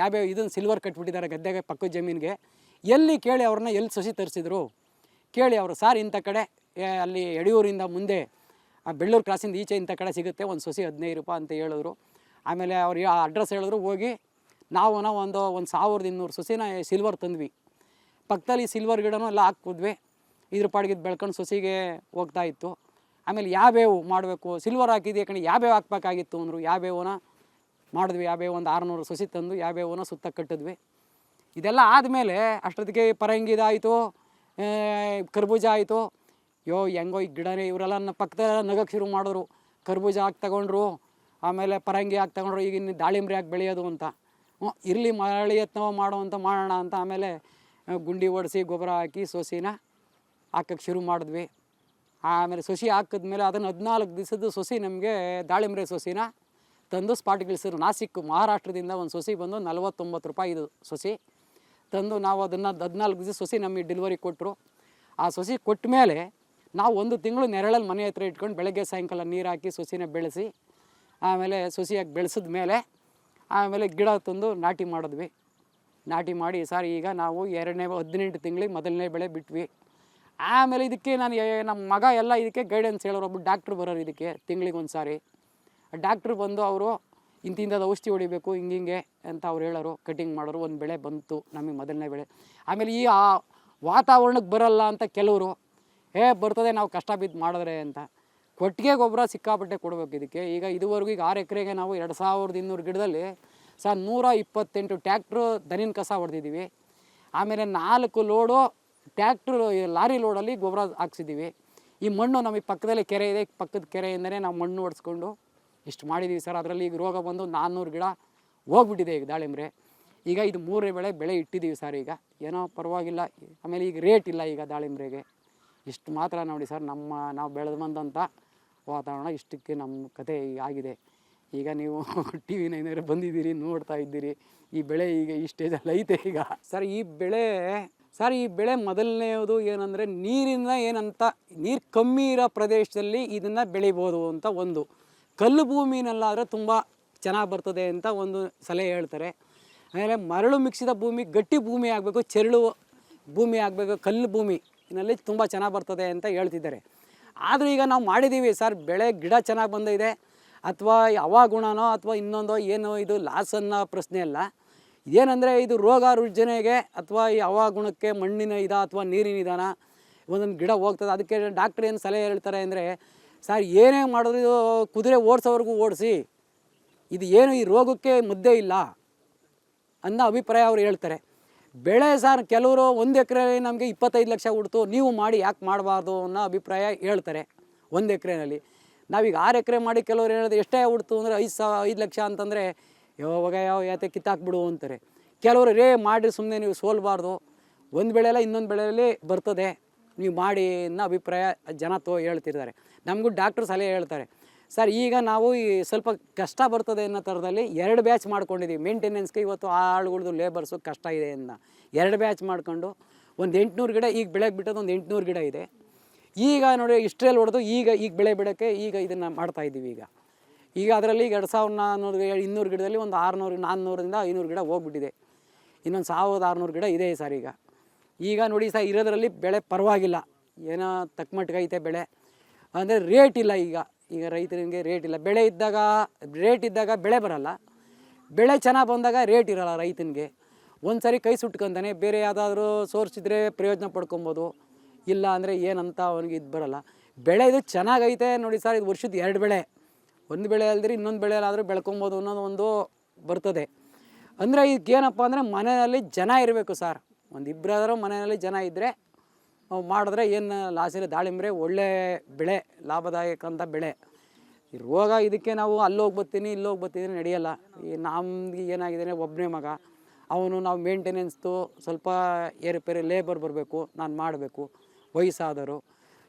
ಯಾವ್ಯಾವ ಇದನ್ನು ಸಿಲ್ವರ್ ಕಟ್ಬಿಟ್ಟಿದ್ದಾರೆ ಗದ್ದೆಗೆ, ಪಕ್ಕದ ಜಮೀನಿಗೆ. ಎಲ್ಲಿ ಕೇಳಿ ಅವ್ರನ್ನ, ಎಲ್ಲಿ ಸಸಿ ತರಿಸಿದ್ರು? ಕೇಳಿ ಅವರು, ಸಾರ್, ಇಂಥ ಕಡೆ ಅಲ್ಲಿ ಯಡಿಯೂರಿಂದ ಮುಂದೆ ಬೆಳ್ಳೂರು ಕ್ರಾಸಿಂದ ಈಚೆ ಇಂಥ ಕಡೆ ಸಿಗುತ್ತೆ, ಒಂದು ಸೊಸಿ ಹದಿನೈದು ರೂಪಾಯಿ ಅಂತ ಹೇಳಿದ್ರು. ಆಮೇಲೆ ಅವ್ರು ಆ ಅಡ್ರೆಸ್ ಹೇಳಿದ್ರು, ಹೋಗಿ ನಾವು ನಾವು ಒಂದು ಒಂದು ಸಾವಿರದ ಇನ್ನೂರು ಸೊಸಿನ ಸಿಲ್ವರ್ ತಂದ್ವಿ. ಪಕ್ಕದಲ್ಲಿ ಸಿಲ್ವರ್ ಗಿಡನೂ ಎಲ್ಲ ಹಾಕಿದ್ವಿ ಇದ್ರ ಪಾಡಿಗೆ ಬೆಳ್ಕೊಂಡು ಸೊಸಿಗೆ ಹೋಗ್ತಾ ಇತ್ತು. ಆಮೇಲೆ ಯಾವ್ಯಾವು ಮಾಡಬೇಕು? ಸಿಲ್ವರ್ ಹಾಕಿದ್ವಿ ಯಾಕಂದ್ರೆ ಯಾವ್ಯಾವ ಹಾಕ್ಬೇಕಾಗಿತ್ತು ಅಂದರು? ಯಾವ್ಯಾವನ ಮಾಡಿದ್ವಿ. ಯಾವ್ಯಾವ ಒಂದು ಆರುನೂರು ಸೊಸಿ ತಂದು ಯಾವ್ಯಾವನ ಸುತ್ತ ಕಟ್ಟಿದ್ವಿ. ಇದೆಲ್ಲ ಆದಮೇಲೆ ಅಷ್ಟೊತ್ತಿಗೆ ಪರಂಗಿ ಇದಾಯಿತು ಕರ್ಬೂಜ ಆಯಿತು. ಯೋ, ಹೆಂಗೋ ಈ ಗಿಡನೇ ಇವರೆಲ್ಲ ನನ್ನ ಪಕ್ಕದ ನಗಕ್ಕೆ ಶುರು ಮಾಡಿದ್ರು. ಕರ್ಬೂಜ ಹಾಕಿ ತಗೊಂಡ್ರು. ಆಮೇಲೆ ಪರಂಗಿ ಹಾಕಿ ತಗೊಂಡ್ರು. ಈಗ ಇನ್ನು ದಾಳಿಂಬ್ರಿ ಹಾಕಿ ಬೆಳೆಯೋದು ಅಂತ. ಇರಲಿ ಮರಳಿ ಯತ್ನ ಮಾಡೋ ಅಂತ ಮಾಡೋಣ ಅಂತ ಆಮೇಲೆ ಗುಂಡಿ ಓಡಿಸಿ ಗೊಬ್ಬರ ಹಾಕಿ ಸೊಸಿನ ಹಾಕಕ್ಕೆ ಶುರು ಮಾಡಿದ್ವಿ. ಆಮೇಲೆ ಸೊಸಿ ಹಾಕಿದ್ಮೇಲೆ ಅದನ್ನು ಹದಿನಾಲ್ಕು ದಿವಸದ ಸೊಸಿ ನಮಗೆ ದಾಳಿಂಬ್ರೆ ಸೊಸಿನ ತಂದು ಸ್ಪಾಟ್ಗಿಳಿಸಿದ್ರು ನಾಸಿಕ್ ಮಹಾರಾಷ್ಟ್ರದಿಂದ ಒಂದು ಸೊಸಿ ಬಂದು ನಲ್ವತ್ತೊಂಬತ್ತು ರೂಪಾಯಿ ಇದು ಸೊಸಿ. ತಂದು ನಾವು ಅದನ್ನು ಹದಿನಾಲ್ಕು ದಿವಸ ಸೊಸಿ ನಮಗೆ ಡೆಲಿವರಿ ಕೊಟ್ಟರು ಆ ಸೊಸಿ ಕೊಟ್ಟ ಮೇಲೆ ನಾವು ಒಂದು ತಿಂಗಳು ನೆರಳಲ್ಲಿ ಮನೆ ಹತ್ರ ಇಟ್ಕೊಂಡು ಬೆಳಗ್ಗೆ ಸಾಯಂಕಾಲ ನೀರು ಹಾಕಿ ಸೊಸಿನ ಬೆಳೆಸಿ, ಆಮೇಲೆ ಸೊಸಿಯಾಗಿ ಬೆಳೆಸಿದ ಮೇಲೆ, ಆಮೇಲೆ ಗಿಡ ತಂದು ನಾಟಿ ಮಾಡಿದ್ವಿ. ನಾಟಿ ಮಾಡಿ, ಸರ್, ಈಗ ನಾವು ಎರಡನೇ, ಹದಿನೆಂಟು ತಿಂಗಳಿಗೆ ಮೊದಲನೇ ಬೆಳೆ ಬಿಟ್ವಿ. ಆಮೇಲೆ ಇದಕ್ಕೆ ನಾನು ನಮ್ಮ ಮಗ ಎಲ್ಲ ಇದಕ್ಕೆ ಗೈಡೆನ್ಸ್ ಹೇಳೋರು ಒಬ್ಬ ಡಾಕ್ಟ್ರು ಬರೋರು ಇದಕ್ಕೆ ತಿಂಗಳಿಗೆ ಒಂದು ಸಾರಿ ಡಾಕ್ಟ್ರು ಬಂದು ಅವರು ಇಂತಿಂಥದ್ದು ಔಷಧಿ ಹೊಡಿಬೇಕು ಹಿಂಗಿಂಗೆ ಅಂತ ಅವ್ರು ಹೇಳೋರು. ಕಟಿಂಗ್ ಮಾಡೋರು ಒಂದು ಬೆಳೆ ಬಂತು ನಮಗೆ ಮೊದಲನೇ ಬೆಳೆ. ಆಮೇಲೆ ಈ ಆ ವಾತಾವರಣಕ್ಕೆ ಬರಲ್ಲ ಅಂತ ಕೆಲವರು, ಏ, ಬರ್ತದೆ, ನಾವು ಕಷ್ಟ ಬಿದ್ದು ಮಾಡಿದ್ರೆ ಅಂತ. ಕೊಟ್ಟಿಗೆ ಗೊಬ್ಬರ ಸಿಕ್ಕಾಪಟ್ಟೆ ಕೊಡಬೇಕು ಇದಕ್ಕೆ. ಈಗ ಇದುವರೆಗೂ ಈಗ ಆರು ಎಕರೆಗೆ ನಾವು ಎರಡು ಸಾವಿರದ ಇನ್ನೂರು ಗಿಡದಲ್ಲಿ ಸರ್ ನೂರ ಇಪ್ಪತ್ತೆಂಟು ಟ್ಯಾಕ್ಟ್ರು ದನಿನ ಕಸ ಹೊಡೆದಿದ್ದೀವಿ. ಆಮೇಲೆ ನಾಲ್ಕು ಲೋಡು ಟ್ಯಾಕ್ಟ್ರು ಲಾರಿ ಲೋಡಲ್ಲಿ ಗೊಬ್ಬರ ಹಾಕ್ಸಿದ್ದೀವಿ. ಈ ಮಣ್ಣು ನಮಗೆ ಪಕ್ಕದಲ್ಲಿ ಕೆರೆ ಇದೆ, ಪಕ್ಕದ ಕೆರೆಯಿಂದನೇ ನಾವು ಮಣ್ಣು ಹೊಡೆಸ್ಕೊಂಡು ಇಷ್ಟು ಮಾಡಿದ್ದೀವಿ ಸರ್. ಅದರಲ್ಲಿ ಈಗ ರೋಗ ಬಂದು ನಾನ್ನೂರು ಗಿಡ ಹೋಗ್ಬಿಟ್ಟಿದೆ ಈಗ ದಾಳಿಂಬ್ರೆ. ಈಗ ಇದು ಮೂರನೇ ಬೆಳೆ ಬೆಳೆ ಇಟ್ಟಿದ್ದೀವಿ ಸರ್ ಈಗ. ಏನೋ ಪರವಾಗಿಲ್ಲ. ಆಮೇಲೆ ಈಗ ರೇಟ್ ಇಲ್ಲ ಈಗ ದಾಳಿಂಬ್ರೆಗೆ. ಇಷ್ಟು ಮಾತ್ರ ನೋಡಿ ಸರ್ ನಮ್ಮ ನಾವು ಬೆಳೆದು ಬಂದಂಥ ವಾತಾವರಣ ಇಷ್ಟಕ್ಕೆ ನಮ್ಮ ಕತೆ ಆಗಿದೆ. ಈಗ ನೀವು ಟಿ ವಿ ಏನಾದ್ರು ಬಂದಿದ್ದೀರಿ, ನೋಡ್ತಾ ಇದ್ದೀರಿ, ಈ ಬೆಳೆ ಈಗ ಈ ಸ್ಟೇಜಲ್ಲಿ ಐತೆ ಈಗ. ಸರ್, ಈ ಬೆಳೆ, ಸರ್, ಈ ಬೆಳೆ ಮೊದಲನೆಯದು ಏನಂದರೆ ನೀರಿನ ಏನಂತ, ನೀರು ಕಮ್ಮಿ ಇರೋ ಪ್ರದೇಶದಲ್ಲಿ ಇದನ್ನು ಬೆಳಿಬೋದು ಅಂತ ಒಂದು. ಕಲ್ಲು ಭೂಮಿನಲ್ಲಾದರೆ ತುಂಬ ಚೆನ್ನಾಗಿ ಬರ್ತದೆ ಅಂತ ಒಂದು ಸಲಹೆ ಹೇಳ್ತಾರೆ. ಆಮೇಲೆ ಮರಳು ಮಿಕ್ಸಿದ ಭೂಮಿ, ಗಟ್ಟಿ ಭೂಮಿ ಆಗಬೇಕು, ಚೆರಳು ಭೂಮಿ ಆಗಬೇಕು, ಕಲ್ಲು ಭೂಮಿ ಇದರಲ್ಲಿ ತುಂಬ ಚೆನ್ನಾಗಿ ಬರ್ತದೆ ಅಂತ ಹೇಳ್ತಿದ್ದಾರೆ. ಆದರೆ ಈಗ ನಾವು ಮಾಡಿದ್ದೀವಿ ಸರ್, ಬೆಳೆ ಗಿಡ ಚೆನ್ನಾಗಿ ಬಂದಿದೆ, ಅಥವಾ ಹವಾಗುಣನೋ ಅಥವಾ ಇನ್ನೊಂದೋ ಏನೋ ಇದು ಲಾಸ್ ಅನ್ನೋ ಪ್ರಶ್ನೆ ಅಲ್ಲ. ಏನಂದರೆ ಇದು ರೋಗ ರುಜನೆಗೆ ಅಥವಾ ಈ ಗುಣಕ್ಕೆ ಮಣ್ಣಿನ ಇದ ಅಥವಾ ನೀರಿನ ಇದಾನ ಒಂದೊಂದು ಗಿಡ ಹೋಗ್ತದೆ. ಅದಕ್ಕೆ ಡಾಕ್ಟ್ರ್ ಏನು ಸಲಹೆ ಹೇಳ್ತಾರೆ ಅಂದರೆ ಸರ್ ಏನೇ ಮಾಡಿದ್ರು ಕುದುರೆ ಓಡಿಸೋವರೆಗೂ ಓಡಿಸಿ, ಇದು ಏನು ಈ ರೋಗಕ್ಕೆ ಮುದ್ದೆ ಇಲ್ಲ ಅನ್ನೋ ಅಭಿಪ್ರಾಯ ಅವ್ರು ಹೇಳ್ತಾರೆ. ಬೆಳೆ ಸರ್ ಕೆಲವರು ಒಂದು ಎಕರೆ ನಮಗೆ ಇಪ್ಪತ್ತೈದು ಲಕ್ಷ ಹುಡ್ತು, ನೀವು ಮಾಡಿ ಯಾಕೆ ಮಾಡಬಾರ್ದು ಅನ್ನೋ ಅಭಿಪ್ರಾಯ ಹೇಳ್ತಾರೆ ಒಂದು ಎಕರೆನಲ್ಲಿ. ನಾವೀಗ ಆರು ಎಕರೆ ಮಾಡಿ ಕೆಲವರು ಹೇಳಿದ್ರೆ ಎಷ್ಟೇ ಉಡ್ತು ಅಂದರೆ ಐದು ಸಾವಿರ ಐದು ಲಕ್ಷ ಅಂತಂದರೆ ಯಾವಾಗ ಯಾವ ಯಾತೆ ಕಿತ್ತಾಕ್ಬಿಡು ಅಂತಾರೆ. ಕೆಲವರು ರೇ ಮಾಡಿ ಸುಮ್ಮನೆ ನೀವು ಸೋಲ್ಬಾರ್ದು. ಒಂದು ಬೆಳೆಯಲ್ಲ ಇನ್ನೊಂದು ಬೆಳೆಯಲ್ಲಿ ಬರ್ತದೆ. ನೀವು ಮಾಡಿ ಅನ್ನೋ ಅಭಿಪ್ರಾಯ ಜನ ತೋ ಹೇಳ್ತಿರ್ತಾರೆ ನಮಗೂ ಡಾಕ್ಟ್ರು ಸಲಹೆ ಹೇಳ್ತಾರೆ. ಸರ್, ಈಗ ನಾವು ಈ ಸ್ವಲ್ಪ ಕಷ್ಟ ಬರ್ತದೆ ಅನ್ನೋ ಥರದಲ್ಲಿ ಎರಡು ಬ್ಯಾಚ್ ಮಾಡ್ಕೊಂಡಿದ್ದೀವಿ ಮೇಂಟೆನೆನ್ಸ್ಗೆ ಇವತ್ತು ಆಳುಗಳ್ದು ಲೇಬರ್ಸು ಕಷ್ಟ ಇದೆ ಅಂತ. ಎರಡು ಬ್ಯಾಚ್ ಮಾಡ್ಕೊಂಡು ಒಂದು ಎಂಟುನೂರು ಗಿಡ, ಈಗ ಬೆಳೆಗೆ ಬಿಟ್ಟದ್ದು ಒಂದು ಎಂಟುನೂರು ಗಿಡ ಇದೆ. ಈಗ ನೋಡಿ, ಇಷ್ಟರಲ್ಲಿ ಹೊಡೆದು ಈಗ ಈಗ ಬೆಳೆ ಬಿಡೋಕ್ಕೆ ಈಗ ಇದನ್ನು ಮಾಡ್ತಾ ಇದ್ದೀವಿ ಈಗ. ಈಗ ಅದರಲ್ಲಿ ಈಗ ಎರಡು ಸಾವಿರದ ನಾನ್ನೂರು ಇನ್ನೂರು ಗಿಡದಲ್ಲಿ ಒಂದು ಆರುನೂರು ನಾನ್ನೂರರಿಂದ ಐನೂರು ಗಿಡ ಹೋಗ್ಬಿಟ್ಟಿದೆ. ಇನ್ನೊಂದು ಸಾವಿರದ ಆರುನೂರು ಗಿಡ ಇದೆ ಸರ್ ಈಗ. ಈಗ ನೋಡಿ ಸರ್, ಇರೋದ್ರಲ್ಲಿ ಬೆಳೆ ಪರವಾಗಿಲ್ಲ. ಏನೋ ತಕ್ಕ ಮಟ್ಟಿಗೆ ಐತೆ ಬೆಳೆ. ಅಂದರೆ ರೇಟ್ ಇಲ್ಲ ಈಗ. ಈಗ ರೈತರಿಗೆ ರೇಟ್ ಇಲ್ಲ. ಬೆಳೆ ಇದ್ದಾಗ ರೇಟ್ ಇದ್ದಾಗ ಬೆಳೆ ಬರಲ್ಲ. ಬೆಳೆ ಚೆನ್ನಾಗಿ ಬಂದಾಗ ರೇಟ್ ಇರಲ್ಲ ರೈತನಿಗೆ. ಒಂದು ಸರಿ ಕೈ ಸುಟ್ಕೊಂತಾನೆ, ಬೇರೆ ಯಾವುದಾದ್ರೂ ಸೋರ್ಸ್ ಇದ್ದರೆ ಪ್ರಯೋಜನ ಪಡ್ಕೊಬೋದು. ಇಲ್ಲ ಅಂದರೆ ಏನಂತ ಅವನಿಗೆ ಇದು ಬರಲ್ಲ. ಬೆಳೆ ಇದು ಚೆನ್ನಾಗೈತೆ ನೋಡಿ ಸರ್, ಇದು ವರ್ಷದ ಎರಡು ಬೆಳೆ. ಒಂದು ಬೆಳೆ ಅಲ್ಲದ್ರೆ ಇನ್ನೊಂದು ಬೆಳೆ ಆದರೂ ಬೆಳ್ಕೊಬೋದು ಅನ್ನೋದು ಒಂದು ಬರ್ತದೆ. ಅಂದರೆ ಇದಕ್ಕೇನಪ್ಪ ಅಂದರೆ ಮನೆಯಲ್ಲಿ ಜನ ಇರಬೇಕು ಸರ್. ಒಂದು ಇಬ್ಬರಾದರೂ ಮನೆಯಲ್ಲಿ ಜನ ಇದ್ದರೆ ಮಾಡಿದ್ರೆ ಏನು ಲಾಸಿಲ್ಲ ದಾಳಿಂಬ್ರೆ ಒಳ್ಳೆ ಬೆಳೆ, ಲಾಭದಾಯಕ ಅಂತ ಬೆಳೆ. ಈ ರೋಗ ಇದಕ್ಕೆ ನಾವು ಅಲ್ಲೋಗಿ ಬರ್ತೀನಿ ಇಲ್ಲೋಗಿ ಬರ್ತೀನಿ ನಡೆಯಲ್ಲ. ಈ ನಮ್ಗೆ ಏನಾಗಿದೆ ಒಬ್ಬನೇ ಮಗ, ಅವನು ನಾವು ಮೇಂಟೆನೆನ್ಸ್ದು ಸ್ವಲ್ಪ ಏರುಪೇರು ಲೇಬರ್ ಬರಬೇಕು, ನಾನು ಮಾಡಬೇಕು ವಯಸ್ಸಾದರು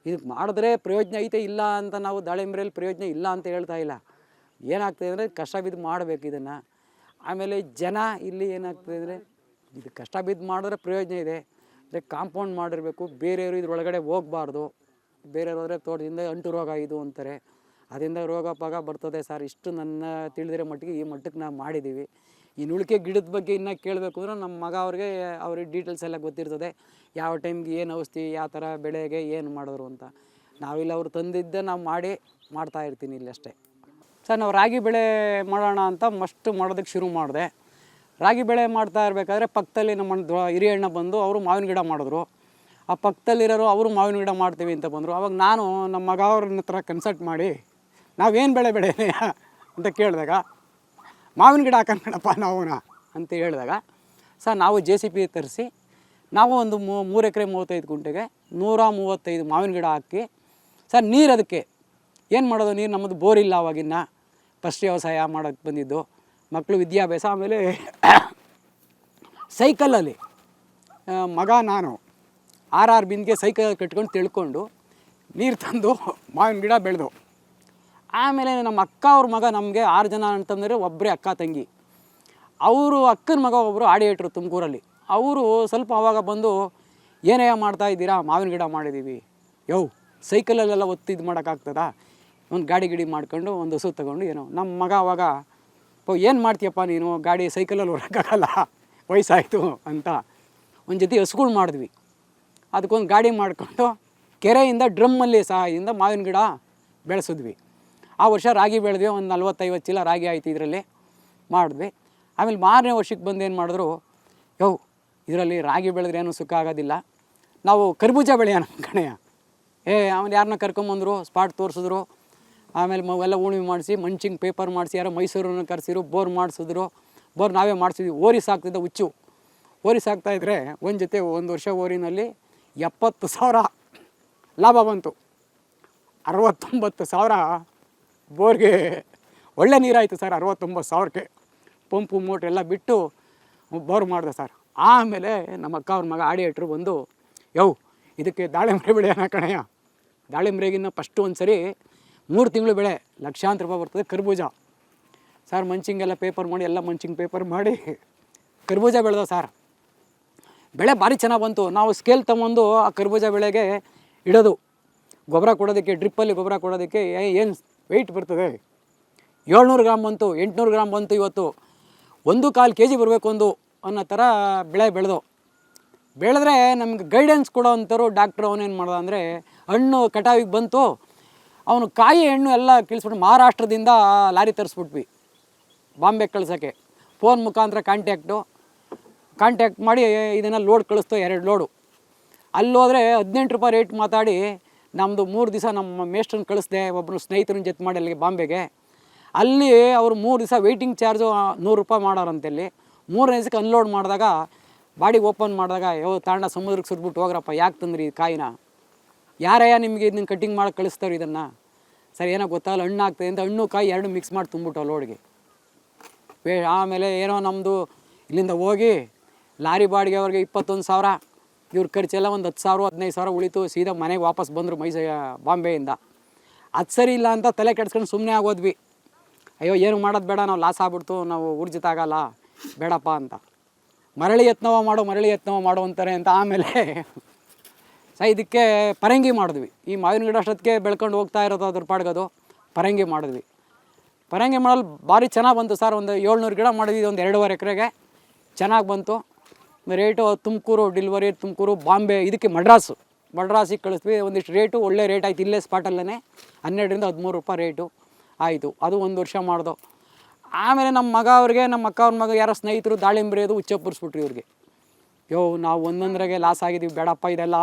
ಇದಕ್ಕೆ ಮಾಡಿದ್ರೆ ಪ್ರಯೋಜನ ಐತೆ ಇಲ್ಲ ಅಂತ ನಾವು ದಾಳಿಂಬ್ರೆಯಲ್ಲಿ ಪ್ರಯೋಜನ ಇಲ್ಲ ಅಂತ ಹೇಳ್ತಾ ಇಲ್ಲ. ಏನಾಗ್ತದೆ ಅಂದರೆ ಕಷ್ಟ ಬಿದ್ದು ಮಾಡಬೇಕು ಇದನ್ನು. ಆಮೇಲೆ ಜನ ಇಲ್ಲಿ ಏನಾಗ್ತದೆ ಅಂದರೆ ಇದು ಕಷ್ಟ ಬಿದ್ದು ಮಾಡಿದ್ರೆ ಪ್ರಯೋಜನ ಇದೆ. ಅಂದರೆ ಕಾಂಪೌಂಡ್ ಮಾಡಿರಬೇಕು, ಬೇರೆಯವರು ಇದ್ರೊಳಗಡೆ ಹೋಗಬಾರ್ದು. ಬೇರೆಯವ್ರು ಹೋದರೆ ತೋಟದಿಂದ ಅಂಟು ರೋಗ ಇದು ಅಂತಾರೆ. ಅದರಿಂದ ರೋಗ ಪಾಗ ಬರ್ತದೆ ಸರ್. ಇಷ್ಟು ನನ್ನ ತಿಳಿದಿರೋ ಮಟ್ಟಿಗೆ ಈ ಮಟ್ಟಕ್ಕೆ ನಾವು ಮಾಡಿದ್ದೀವಿ. ಇನ್ನು ಉಳಿಕೆ ಗಿಡದ ಬಗ್ಗೆ ಇನ್ನೂ ಕೇಳಬೇಕು ಅಂದ್ರೆ ನಮ್ಮ ಮಗ ಅವ್ರಿಗೆ ಅವ್ರಿಗೆ ಡೀಟೇಲ್ಸ್ ಎಲ್ಲ ಗೊತ್ತಿರ್ತದೆ. ಯಾವ ಟೈಮ್ಗೆ ಏನು ಔಷಧಿ, ಯಾವ ಥರ ಬೆಳೆಗೆ ಏನು ಮಾಡಿದ್ರು ಅಂತ. ನಾವಿಲ್ಲ ಅವ್ರು ತಂದಿದ್ದ ನಾವು ಮಾಡಿ ಮಾಡ್ತಾ ಇರ್ತೀನಿ ಇಲ್ಲಷ್ಟೇ. ಸರ್, ನಾವು ರಾಗಿ ಬೆಳೆ ಮಾಡೋಣ ಅಂತ ಮಸ್ಟ್ ಮಾಡೋದಕ್ಕೆ ಶುರು ಮಾಡಿದೆ. ರಾಗಿ ಬೆಳೆ ಮಾಡ್ತಾ ಇರಬೇಕಾದ್ರೆ ಪಕ್ಕದಲ್ಲಿ ನಮ್ಮ ಹಿರಿಯಣ್ಣ ಹಿರಿಯ ಬಂದು ಅವರು ಮಾವಿನ ಗಿಡ ಮಾಡಿದ್ರು. ಆ ಪಕ್ಕದಲ್ಲಿರೋರು ಅವರು ಮಾವಿನ ಗಿಡ ಮಾಡ್ತೀವಿ ಅಂತ ಬಂದರು. ಅವಾಗ ನಾನು ನಮ್ಮ ಮಗ ಅವ್ರನ್ನ ಹತ್ರ ಕನ್ಸಲ್ಟ್ ಮಾಡಿ, ನಾವೇನು ಬೆಳೆ ಬೆಳೆಯ ಅಂತ ಕೇಳಿದಾಗ, ಮಾವಿನ ಗಿಡ ಹಾಕಣಪ್ಪ ನಾವುನ? ಅಂತ ಹೇಳಿದಾಗ, ಸರ್, ನಾವು ಜೆ ಸಿ ಪಿ ತರಿಸಿ, ನಾವು ಒಂದು ಮೂರು ಎಕರೆ ಮೂವತ್ತೈದು ಗುಂಟೆಗೆ ನೂರ ಮೂವತ್ತೈದು ಮಾವಿನ ಗಿಡ ಹಾಕಿ, ಸರ್, ನೀರು ಅದಕ್ಕೆ. ಏನು ಮಾಡೋದು ನೀರು? ನಮ್ಮದು ಬೋರ್ ಇಲ್ಲ ಫಸ್ಟ್ ವ್ಯವಸಾಯ ಮಾಡೋಕ್ಕೆ ಬಂದಿದ್ದು. ಮಕ್ಕಳು ವಿದ್ಯಾಭ್ಯಾಸ, ಆಮೇಲೆ ಸೈಕಲಲ್ಲಿ ಮಗ ನಾನು, ಆರ್ ಆರ್ ಬಿಂದಿಗೆ ಸೈಕಲ್ ಕಟ್ಕೊಂಡು ತಿಳ್ಕೊಂಡು ನೀರು ತಂದು ಮಾವಿನ ಗಿಡ ಬೆಳೆದು. ಆಮೇಲೆ ನಮ್ಮ ಅಕ್ಕ ಅವ್ರ ಮಗ ನಮಗೆ ಆರು ಜನ ಅಂತಂದರೆ ಒಬ್ಬರೇ ಅಕ್ಕ ತಂಗಿ. ಅವರು ಅಕ್ಕನ ಮಗ ಒಬ್ಬರು ಆಡಿಯೇಟ್ರು ತುಮಕೂರಲ್ಲಿ. ಅವರು ಸ್ವಲ್ಪ ಅವಾಗ ಬಂದು, ಏನೇ ಮಾಡ್ತಾ ಇದ್ದೀರಾ, ಮಾವಿನ ಗಿಡ ಮಾಡಿದ್ದೀವಿ ಯೋ, ಸೈಕಲಲ್ಲೆಲ್ಲ ಒತ್ತಿದ್ದು ಮಾಡೋಕ್ಕಾಗ್ತದಾ? ಒಂದು ಗಾಡಿ ಗಿಡಿ ಮಾಡ್ಕೊಂಡು, ಒಂದು ಹಸು ತಗೊಂಡು ಏನೋ. ನಮ್ಮ ಮಗ ಅವಾಗ ಏನು ಮಾಡ್ತೀಯಪ್ಪ ನೀನು? ಗಾಡಿ ಸೈಕಲಲ್ಲಿ ಹೊರಕ್ಕಾಗಲ್ಲ ವಯಸ್ಸಾಯಿತು ಅಂತ. ಒಂದು ಜೊತೆ ಹಸುಗಳು ಮಾಡಿದ್ವಿ. ಅದಕ್ಕೊಂದು ಗಾಡಿ ಮಾಡಿಕೊಂಡು ಕೆರೆಯಿಂದ ಡ್ರಮ್ಮಲ್ಲಿ ಸಹಾಯದಿಂದ ಮಾವಿನ ಗಿಡ ಬೆಳೆಸಿದ್ವಿ. ಆ ವರ್ಷ ರಾಗಿ ಬೆಳೆದ್ವಿ, ಒಂದು ನಲ್ವತ್ತೈವತ್ತು ಚೀಲ ರಾಗಿ ಆಯ್ತು ಇದರಲ್ಲಿ. ಮಾಡಿದ್ವಿ. ಆಮೇಲೆ ಮಾರನೇ ವರ್ಷಕ್ಕೆ ಬಂದು ಏನು ಮಾಡಿದ್ರು, ಯೋ, ಇದರಲ್ಲಿ ರಾಗಿ ಬೆಳೆದ್ರೆ ಏನೂ ಸುಖ ಆಗೋದಿಲ್ಲ. ನಾವು ಕರ್ಬೂಜ ಬೆಳೆಯೋಣ ಕಣೆಯ ಏ, ಅವನು ಯಾರನ್ನ ಕರ್ಕೊಂಬಂದರು ಸ್ಪಾಟ್ ತೋರಿಸಿದ್ರು. ಆಮೇಲೆ ಮ ಎಲ್ಲ ಮಾಡಿಸಿ, ಮಂಚಿಂಗ್ ಪೇಪರ್ ಮಾಡಿಸಿ, ಯಾರೋ ಮೈಸೂರನ್ನು ಕರೆಸಿರು, ಬೋರ್ ಮಾಡಿಸಿದ್ರು. ಬೋರ್ ನಾವೇ ಮಾಡಿಸಿದ್ವಿ. ಓರಿ ಸಾಕ್ತಿದ್ದ ಹುಚ್ಚು. ಓರಿ ಸಾಕ್ತಾಯಿದ್ರೆ ಒಂದು ಜೊತೆ ಒಂದು ವರ್ಷ ಓರಿನಲ್ಲಿ ಎಪ್ಪತ್ತು ಸಾವಿರ ಲಾಭ ಬಂತು. ಅರವತ್ತೊಂಬತ್ತು ಸಾವಿರ ಬೋರ್ಗೆ ಒಳ್ಳೆ ನೀರಾಯಿತು ಸರ್, ಅರವತ್ತೊಂಬತ್ತು ಸಾವಿರಕ್ಕೆ. ಪಂಪು, ಮೋಟ್ರ್ ಎಲ್ಲ ಬಿಟ್ಟು ಬೋರ್ ಮಾಡಿದೆ ಸರ್. ಆಮೇಲೆ ನಮ್ಮ ಅಕ್ಕ ಅವ್ರ ಮಗ, ಆಡಿಯೇಟ್ರು ಬಂದು, ಯೋ, ಇದಕ್ಕೆ ದಾಳಿಂಬ್ರೆ ಬೆಳೆಯೋಣ ಕಣಯ್ಯ. ದಾಳಿಂಬ್ರೆಗಿನ್ನ ಫಸ್ಟು ಒಂದು ಸರಿ ಮೂರು ತಿಂಗಳು ಬೆಳೆ, ಲಕ್ಷಾಂತರ ರೂಪಾಯಿ ಬರ್ತದೆ ಕರ್ಬೂಜ. ಸರ್ ಮಂಚಿಂಗೆಲ್ಲ ಪೇಪರ್ ಮಾಡಿ, ಎಲ್ಲ ಮಂಚಿಂಗ್ ಪೇಪರ್ ಮಾಡಿ ಕರ್ಬೂಜ ಬೆಳೆದ ಸರ್. ಬೆಳೆ ಭಾರಿ ಚೆನ್ನಾಗಿ ಬಂತು. ನಾವು ಸ್ಕೇಲ್ ತಗೊಂಡು ಆ ಕರ್ಬೂಜ ಬೆಳೆಗೆ ಇಡೋದು. ಗೊಬ್ಬರ ಕೊಡೋದಕ್ಕೆ ಡ್ರಿಪ್ಪಲ್ಲಿ ಗೊಬ್ಬರ ಕೊಡೋದಕ್ಕೆ ಏನು ವೆಯ್ಟ್ ಬರ್ತದೆ? ಏಳ್ನೂರು ಗ್ರಾಮ್ ಬಂತು, ಎಂಟುನೂರು ಗ್ರಾಮ್ ಬಂತು ಇವತ್ತು. ಒಂದು ಕಾಲು ಕೆ ಜಿ ಬರಬೇಕು ಒಂದು ಅನ್ನೋ ಥರ ಬೆಳೆ ಬೆಳೆದು. ಬೆಳೆದ್ರೆ ನಮ್ಗೆ ಗೈಡೆನ್ಸ್ ಕೊಡೋ ಅಂಥವ್ರು ಡಾಕ್ಟ್ರು ಅವನೇನು ಮಾಡ್ದ ಅಂದರೆ, ಹಣ್ಣು ಕಟಾವಿಗೆ ಬಂತು ಅವನು ಕಾಯಿ ಹೆಣ್ಣು ಎಲ್ಲ ಕಳಿಸ್ಬಿಟ್ಟು ಮಹಾರಾಷ್ಟ್ರದಿಂದ ಲಾರಿ ತರಿಸ್ಬಿಟ್ವಿ. ಬಾಂಬೆ ಕಳ್ಸೋಕ್ಕೆ. ಫೋನ್ ಮುಖಾಂತರ ಕಾಂಟ್ಯಾಕ್ಟು ಕಾಂಟ್ಯಾಕ್ಟ್ ಮಾಡಿ ಇದನ್ನು ಲೋಡ್ ಕಳಿಸ್ತು ಎರಡು ಲೋಡು ಅಲ್ಲೋದ್ರೆ ಹದಿನೆಂಟು ರೂಪಾಯಿ ರೇಟ್ ಮಾತಾಡಿ ನಮ್ಮದು ಮೂರು ದಿವಸ ನಮ್ಮ ಮೇಷ್ಟ್ರನ್ನ ಕಳಿಸ್ದೆ ಒಬ್ಬರು ಸ್ನೇಹಿತರನ್ನ ಜೊತೆ ಮಾಡಿ ಅಲ್ಲಿಗೆ ಬಾಂಬೆಗೆ. ಅಲ್ಲಿ ಅವರು ಮೂರು ದಿವಸ ವೆಯ್ಟಿಂಗ್ ಚಾರ್ಜು ನೂರು ರೂಪಾಯಿ ಮಾಡೋರಂತಲ್ಲಿ ಮೂರನೇ ದಿವಸಕ್ಕೆ ಅನ್ಲೋಡ್ ಮಾಡಿದಾಗ ಬಾಡಿ ಓಪನ್ ಮಾಡಿದಾಗ, ಯೋ, ತಾಂಡ ಸಮುದ್ರಕ್ಕೆ ಸುಟ್ಬಿಟ್ಟು ಹೋಗ್ರಪ್ಪ, ಯಾಕೆ ತಂದ್ರಿ ಈ ಕಾಯಿನ? ಯಾರಯ್ಯ ನಿಮಗೆ ಇದನ್ನ ಕಟ್ಟಿಂಗ್ ಮಾಡಿ ಕಳಿಸ್ತಾರೆ ಇದನ್ನು? ಸರ್, ಏನೋ ಗೊತ್ತಾಗಲ್ಲ ಹಣ್ಣು ಆಗ್ತದೆ ಅಂತ ಹಣ್ಣು ಕಾಯಿ ಎರಡು ಮಿಕ್ಸ್ ಮಾಡಿ ತುಂಬಿಟ್ಟು ಲೋಡ್ಗೆ. ವೇ, ಆಮೇಲೆ ಏನೋ ನಮ್ಮದು ಇಲ್ಲಿಂದ ಹೋಗಿ ಲಾರಿ ಬಾಡಿಗೆ ಅವ್ರಿಗೆ ಇಪ್ಪತ್ತೊಂದು ಸಾವಿರ, ಇವ್ರ ಖರ್ಚೆಲ್ಲ ಒಂದು ಹತ್ತು ಸಾವಿರ, ಹದಿನೈದು ಸಾವಿರ ಉಳಿತು, ಸೀದಾ ಮನೆಗೆ ವಾಪಸ್ ಬಂದರು ಮೈಸ ಬಾಂಬೆಯಿಂದ. ಅದು ಸರಿ ಇಲ್ಲ ಅಂತ ತಲೆ ಕೆಡ್ಸ್ಕೊಂಡು ಸುಮ್ಮನೆ ಆಗೋದ್ವಿ. ಅಯ್ಯೋ, ಏನು ಮಾಡೋದು ಬೇಡ, ನಾವು ಲಾಸ್ ಆಗ್ಬಿಡ್ತು, ನಾವು ಊರ್ಜಿತ ಆಗೋಲ್ಲ ಬೇಡಪ್ಪ ಅಂತ. ಮರಳಿ ಯತ್ನವ ಮಾಡೋ, ಮರಳಿ ಯತ್ನವ ಮಾಡೋ ಅಂತಾರೆ ಅಂತ ಆಮೇಲೆ ಸ, ಇದಕ್ಕೆ ಪರಂಗಿ ಮಾಡಿದ್ವಿ. ಈ ಮಾವಿನ ಗಿಡ ಅಷ್ಟೊತ್ತಿಗೆ ಬೆಳ್ಕೊಂಡು ಹೋಗ್ತಾ ಇರೋದು ಅದ್ರ ಪಾಡ್ಗದು. ಪರಂಗಿ ಮಾಡಿದ್ವಿ. ಪರಂಗಿ ಮಾಡಲು ಭಾರಿ ಚೆನ್ನಾಗಿ ಬಂತು ಸರ್. ಒಂದು ಏಳ್ನೂರು ಗಿಡ ಮಾಡಿದ್ವಿ, ಒಂದು ಎರಡೂವರೆ ಎಕರೆಗೆ. ಚೆನ್ನಾಗಿ ಬಂತು. ರೇಟು ತುಮಕೂರು ಡಿಲ್ವರಿ, ತುಮಕೂರು ಬಾಂಬೆ, ಇದಕ್ಕೆ ಮಡ್ರಾಸು. ಮಡ್ರಾಸಿಗೆ ಕಳಿಸ್ತೀವಿ ಒಂದಿಷ್ಟು ರೇಟು, ಒಳ್ಳೆ ರೇಟ್ ಆಯ್ತು. ಇಲ್ಲೇ ಸ್ಪಾಟಲ್ಲೇ ಹನ್ನೆರಡರಿಂದ ಹದಿಮೂರು ರೂಪಾಯಿ ರೇಟು ಆಯಿತು. ಅದು ಒಂದು ವರ್ಷ ಮಾಡ್ದು. ಆಮೇಲೆ ನಮ್ಮ ಮಗ ಅವ್ರಿಗೆ, ನಮ್ಮ ಅಕ್ಕ ಅವ್ರ ಮಗ ಯಾರೋ ಸ್ನೇಹಿತರು ದಾಳಿಂಬ್ರಿ ಅದು ಉಚ್ಚಪ್ಪರಿಸ್ಬಿಟ್ರಿ ಇವ್ರಿಗೆ. ಯೋ ನಾವು ಒಂದೊಂದ್ರಾಗೆ ಲಾಸ್ ಆಗಿದ್ದೀವಿ ಬೇಡಪ್ಪ ಇದೆಲ್ಲ.